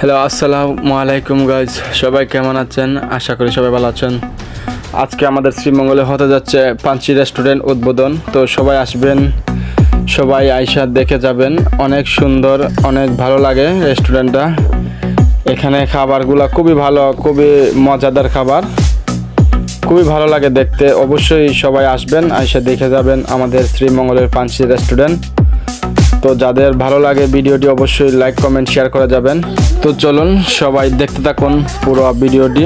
Hello আসসালামু আলাইকুম guys সবাই কেমন আছেন? আশা করি সবাই ভালো আছেন। আজকে আমাদের শ্রীমঙ্গলে হতে যাচ্ছে পাঞ্চি রেস্টুরেন্ট উদ্বোধন। তো সবাই আসবেন, সবাই আইসা দেখে যাবেন। অনেক সুন্দর, অনেক ভালো লাগে রেস্টুরেন্টটা। এখানে খাবারগুলো খুবই ভালো, খুবই মজাদার খাবার। খুবই ভালো লাগে দেখতে। অবশ্যই সবাই আসবেন, আইসা দেখে যাবেন আমাদের শ্রীমঙ্গলের পাঞ্চি রেস্টুরেন্ট। তো যাদের ভালো লাগে ভিডিওটি অবশ্যই লাইক কমেন্ট শেয়ার করে যাবেন। তো চলুন সবাই দেখতে থাকুন পুরো ভিডিওটি।